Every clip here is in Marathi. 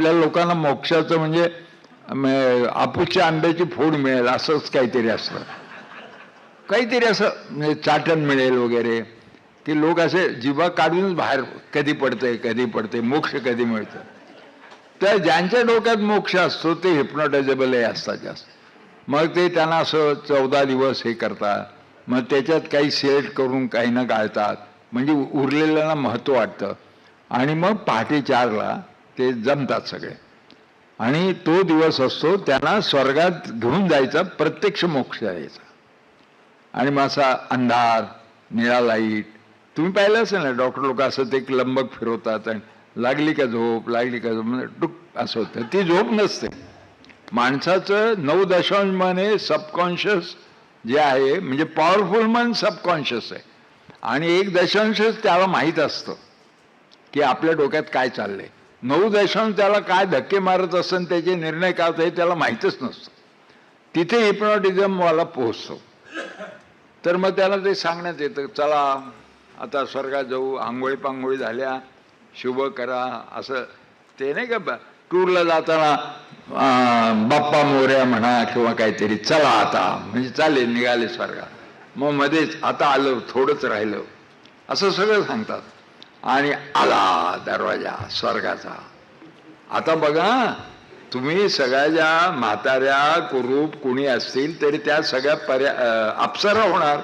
आपल्या लोकांना मोक्षाचं म्हणजे म- आपूच्या आंब्याची फोड मिळेल असंच काहीतरी असतं. काहीतरी असं म्हणजे चाटण मिळेल वगैरे. की लोक असे जिभा काढूनच बाहेर कधी पडतंय कधी पडतंय मोक्ष कधी मिळतं. तर ज्यांच्या डोक्यात मोक्ष असतो ते हिप्नोटायझेबलही असतात जास्त. मग ते त्यांना असं चौदा दिवस हे करतात. मग त्याच्यात काही सेट करून काही ना गाळतात. म्हणजे उरलेल्यांना महत्त्व वाटतं. आणि मग पहाटे चारला ते जमतात सगळे. आणि तो दिवस असतो त्यांना स्वर्गात घेऊन जायचा प्रत्यक्ष मोक्ष यायचा. आणि मग असा अंधार निळा लाइट तुम्ही पाहिलं असेल ना डॉक्टर लोक असं ते एक लंबक फिरवतात आणि लागली का झोप लागली का झोप म्हणजे टुक असं होतं. ती झोप नसते. माणसाचं नऊ दशांश मन हे सबकॉन्शियस जे आहे म्हणजे पॉवरफुल मन सबकॉन्शियस आहे. आणि एक दशांशच त्याला माहीत असतं की आपल्या डोक्यात काय चाललंय. नऊ दशांश त्याला काय धक्के मारत असेल त्याचे निर्णय काय होतं हे त्याला माहीतच नसतं. तिथे हिप्नॉटिझमवाला पोहोचतो. तर मग त्याला ते सांगण्यात येतं चला आता स्वर्गात जाऊ आंघोळी पांघोळी झाल्या शुभ करा असं. ते नाही का ब- टूरला जाताना बाप्पा मोऱ्या म्हणा किंवा काहीतरी चला आता. म्हणजे चालेल निघाले स्वर्गात. मग मध्येच आता आलं थोडंच राहिलं. असं सगळं सांगतात. आणि आला दरवाजा स्वर्गाचा. आता बघा तुम्ही सगळ्या ज्या म्हाताऱ्या कुरूप कुणी असतील तरी त्या सगळ्या पर्या अप्सरा होणार.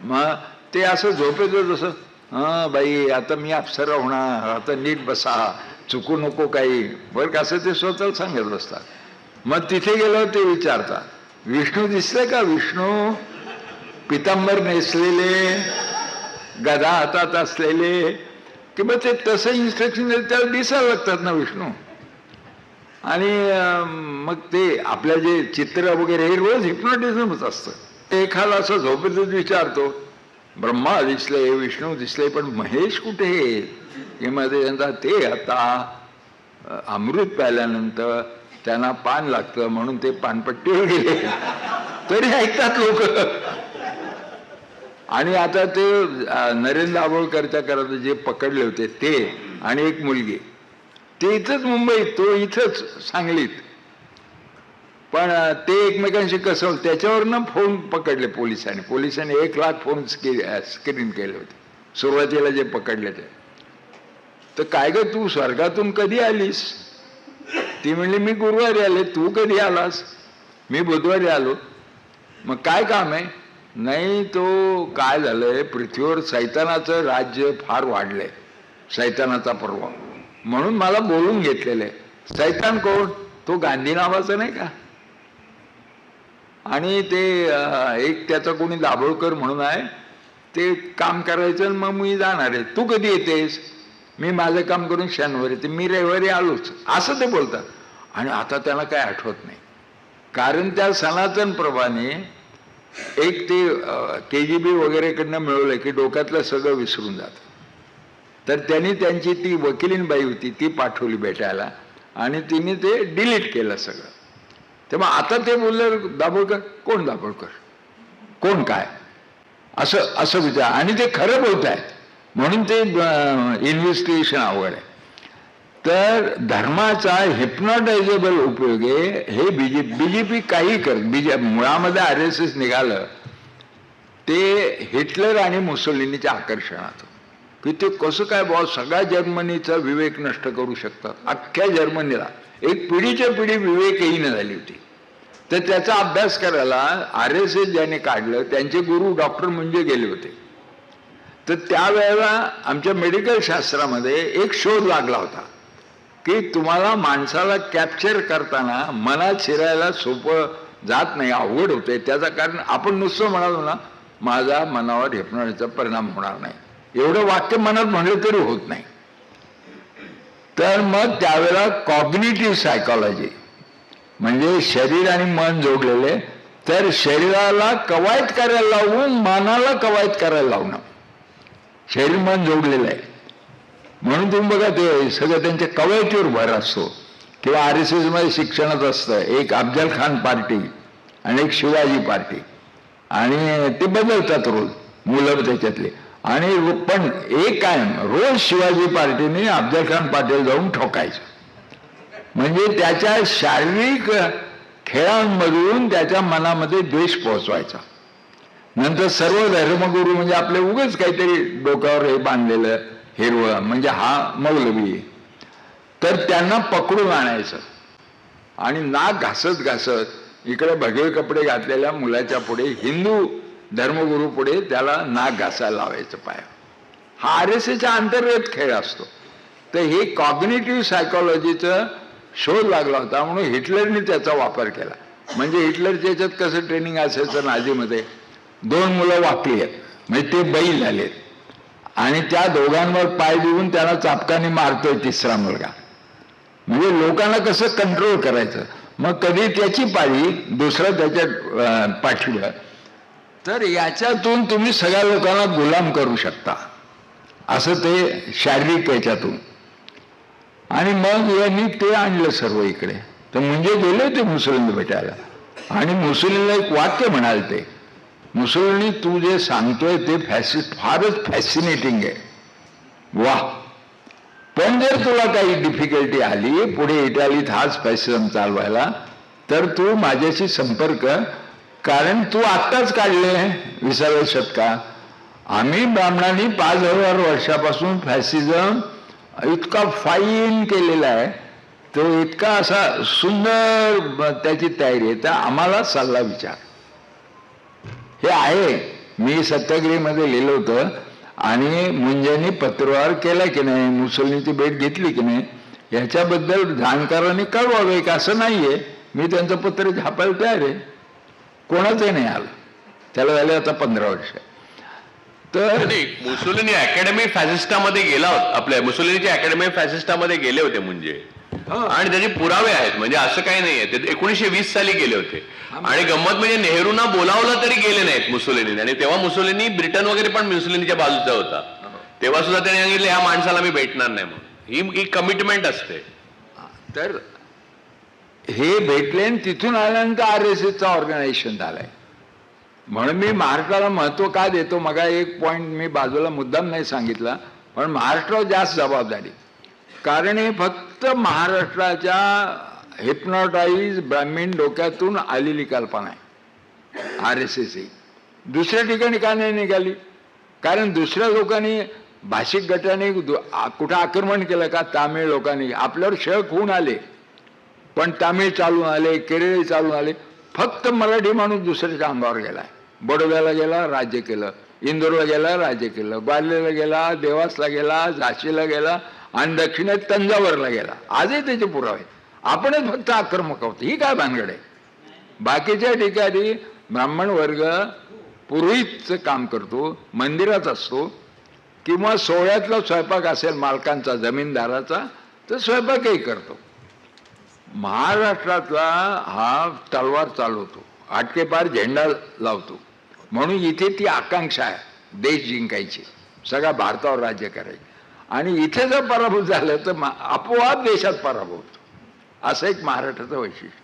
मग ते असं झोपेचं जसं हां बाई आता मी अप्सरा होणार आता नीट बसा चुकू नको काही. बरं कसं असं ते स्वतःला सांगत बसतात. मग तिथे गेलं ते विचारतात विष्णू दिसले का विष्णू? पितांबर नेसलेले गदा हातात असलेले की मग ते तसं इन्स्ट्रक्शन दिलं त्याला दिसायला लागतात ना विष्णू. आणि मग ते आपल्या जे चित्र वगैरे हे रोज हिप्नॉटिझमच असतं. ते एखादा असं झोपेतच विचारतो. ब्रह्मा दिसले विष्णू दिसले पण महेश कुठे हे मध्ये त्यांचा ते आता अमृत प्यायल्यानंतर त्यांना पान लागतं म्हणून ते पानपट्टीवर गेले तरी ऐकतात लोक. आणि आता ते नरेंद्र आबोळकरच्या करत जे पकडले होते ते आणि एक मुलगी. ते इथंच मुंबईत तो इथंच सांगलीत. पण ते एकमेकांशी कसं त्याच्यावरनं फोन पकडले पोलिसांनी. पोलिसांनी एक लाख फोन स्क्रीन केले होते. सुरुवातीला जे पकडले ते. तर काय ग तू स्वर्गातून कधी आलीस? ती म्हणली मी गुरुवारी आले तू कधी आलास? मी बुधवारी आलो. मग काय काम आहे? नाही तो काय झालंय पृथ्वीवर सैतानाचं राज्य फार वाढलंय सैतानाचा पर्व म्हणून मला बोलून घेतलेलं आहे. सैतान कोण? तो गांधी नावाचा नाही का? आणि ते एक त्याचा कोणी दाभोळकर म्हणून आहे ते काम करायचं आणि मग मी जाणार आहे. तू कधी येतेस? मी माझं काम करून शनिवारी ते मी रविवारी आलोच. असं ते बोलतात. आणि आता त्याला काय आठवत नाही. कारण त्या सनातन प्रभाने एक ते के जी बी वगैरेकडनं मिळवलं की डोक्यातलं सगळं विसरून जातं. तर त्यांनी त्यांची ती वकिलीनबाई होती ती पाठवली भेटायला आणि तिने ते डिलीट केलं सगळं. तेव्हा आता ते बोललं दाभोळकर कोण दाभोळकर? कोण काय? असं असं विचार. आणि ते खरं बोलत आहे म्हणून ते इन्व्हेस्टिगेशन आवड आहे. तर धर्माचा हिप्नॉटायझेबल उपयोग आहे. हे बीजे बीजेपी काही कर बीजे मुळामध्ये आर एस एस निघालं ते हिटलर आणि मुसोलिनीच्या आकर्षणात. की ते कसं काय बॉ सगळ्या जर्मनीचा विवेक नष्ट करू शकतात अख्ख्या जर्मनीला. एक पिढीच्या पिढी विवेकहीन झाली होती. तर त्याचा अभ्यास करायला आर एस एस ज्याने काढलं त्यांचे गुरु डॉक्टर म्हणजे गेले होते. तर त्यावेळेला आमच्या मेडिकल शास्त्रामध्ये एक शोध लागला होता. की तुम्हाला माणसाला कॅप्चर करताना मनात शिरायला सोपं जात नाही अवघड होते. त्याचं कारण आपण नुसतं म्हणालो ना माझा मनावर हेपणाचा परिणाम होणार नाही. एवढं वाक्य मनात म्हणलं तरी होत नाही. तर मग त्यावेळेला कॉग्निटिव्ह सायकॉलॉजी म्हणजे शरीर आणि मन जोडलेले तर शरीराला कवायत करायला लावून मनाला कवायत करायला लावणं. शरीर मन जोडलेलं आहे. म्हणून तुम्ही बघा ते सगळं त्यांच्या कवायतीवर भर असतो. किंवा आर एस एसमध्ये शिक्षणात असतं. एक अफजल खान पार्टी आणि एक शिवाजी पार्टी. आणि ते बदलतात रोज मुलं त्याच्यातले. आणि पण एक कायम रोज शिवाजी पार्टीने अफजल खान पाटील जाऊन ठोकायचं. म्हणजे त्याच्या शारीरिक खेळांमधून त्याच्या मनामध्ये द्वेष पोहोचवायचा. नंतर सर्व धर्मगुरू म्हणजे आपले उगच काहीतरी डोक्यावर हे बांधलेलं हिरवळ म्हणजे हा मौलवी. आहे. तर त्यांना पकडून आणायचं. आणि नाक घासत घासत इकडे भगवे कपडे घातलेल्या मुलाच्या पुढे हिंदू धर्मगुरू पुढे त्याला नाक घासायला लावायचं पाय. हा आर एस एच्या अंतर्गत खेळ असतो. तर हे कॉग्नेटिव्ह सायकॉलॉजीचं शोध लागला होता म्हणून हिटलरने त्याचा वापर केला. म्हणजे हिटलरच्या याच्यात कसं ट्रेनिंग असायचं नाझीमध्ये? दोन मुलं वाकली आहेत. म्हणजे ते बैल झालेत. आणि त्या दोघांवर पाय देऊन त्याला चापकाने मारतोय तिसरा मुलगा. म्हणजे लोकांना कसं कंट्रोल करायचं? मग कधी त्याची पाळी दुसरं त्याच्या पाठवलं पाठीवर. तर याच्यातून तुम्ही सगळ्या लोकांना गुलाम करू शकता. असं ते शारीरिक याच्यातून आणि मग यांनी ते आणलं सर्व इकडे. तर म्हणजे गेले ते मुसलिम भेटायला आणि मुसलिमला एक वाक्य म्हणाल ते. मुसलिनी तू जे सांगतोय ते फॅसि फारच फॅसिनेटिंग आहे. वा पण जर तुला काही डिफिकल्टी आली पुढे इटालीत हाच फॅशन चालवायला तर तू माझ्याशी संपर्क कारण तू आत्ताच काढले विसाव्या शतका आम्ही ब्राह्मणांनी पाच हजार वर्षापासून फॅसिझम इतका फाईन केलेला आहे तो इतका असा सुंदर त्याची तयारी आहे तर आम्हाला सल्ला विचार. हे आहे. मी सत्याग्रहीमध्ये लिहिलं होतं. आणि मुंजांनी पत्रव्यवहार केला की नाही मुसलिनीची भेट घेतली की नाही याच्याबद्दल जाणकारांनी कळवावं एक असं नाहीये. मी त्यांचं पत्र छापायला तयार आहे. कोणाचंही नाही आलं. त्याला झाले आता पंधरा वर्ष. तर मुसोलिनी अकॅडमी फॅसिस्टामध्ये गेला होता. आपल्या मुसोलिनीच्या अकॅडमी फॅसिस्टामध्ये गेले होते म्हणजे आणि त्याचे पुरावे आहेत. म्हणजे असं काही नाहीये. ते एकोणीशे वीस साली गेले होते. आणि गंमत म्हणजे नेहरूंना बोलावलं तरी गेले नाहीत मुसोलिनी आणि तेव्हा मुसोलिनी ब्रिटन वगैरे पण मुसोलिनीच्या बाजूचा होता. तेव्हा सुद्धा त्याने सांगितलं या माणसाला मी भेटणार नाही म्हणून. ही कमिटमेंट असते. तर हे भेटले तिथून आल्यानंतर आर एस एसचं ऑर्गनायझेशन झालंय. म्हणून मी महाराष्ट्राला महत्त्व का देतो? मगा एक पॉइंट मी बाजूला मुद्दाम नाही सांगितला. पण महाराष्ट्रावर जास्त जबाबदारी. कारण हे फक्त महाराष्ट्राच्या हिप्नोटाईज ब्राह्मीण डोक्यातून आलेली कल्पना आहे. आर एस एस ही. दुसऱ्या ठिकाणी का नाही निघाली? कारण दुसऱ्या लोकांनी भाषिक गटाने कुठं आक्रमण केलं का? तामिळ लोकांनी. आपल्यावर शक होऊन आले. पण तामिळ चालून आले केरळी चालून आले. फक्त मराठी माणूस दुसऱ्याच्या अंगावर गेलाय. बडोद्याला गेला राज्य केलं. इंदोरला गेला राज्य केलं. ग्वाल्हेरला गेला देवासला गेला झाशीला गेला. आणि दक्षिणेत तंजावरला गेला. आजही त्याचे पुरावे आहेत. आपणच फक्त आक्रमक आहोत. ही काय भानगड आहे? बाकीच्या ठिकाणी ब्राह्मण वर्ग पुरोहितचं काम करतो मंदिरात असतो किंवा सोहळ्यातला स्वयंपाक असेल मालकांचा जमीनदाराचा तर स्वयंपाकही करतो. महाराष्ट्रातला हा तलवार चालवतो. आटकेपार झेंडा लावतो. म्हणून इथे ती आकांक्षा आहे. देश जिंकायची. सगळ्या भारतावर राज्य करायचे. आणि इथे जर पराभूत झालं तर आपोआप देशात पराभूत. होतो असं एक महाराष्ट्राचं वैशिष्ट्य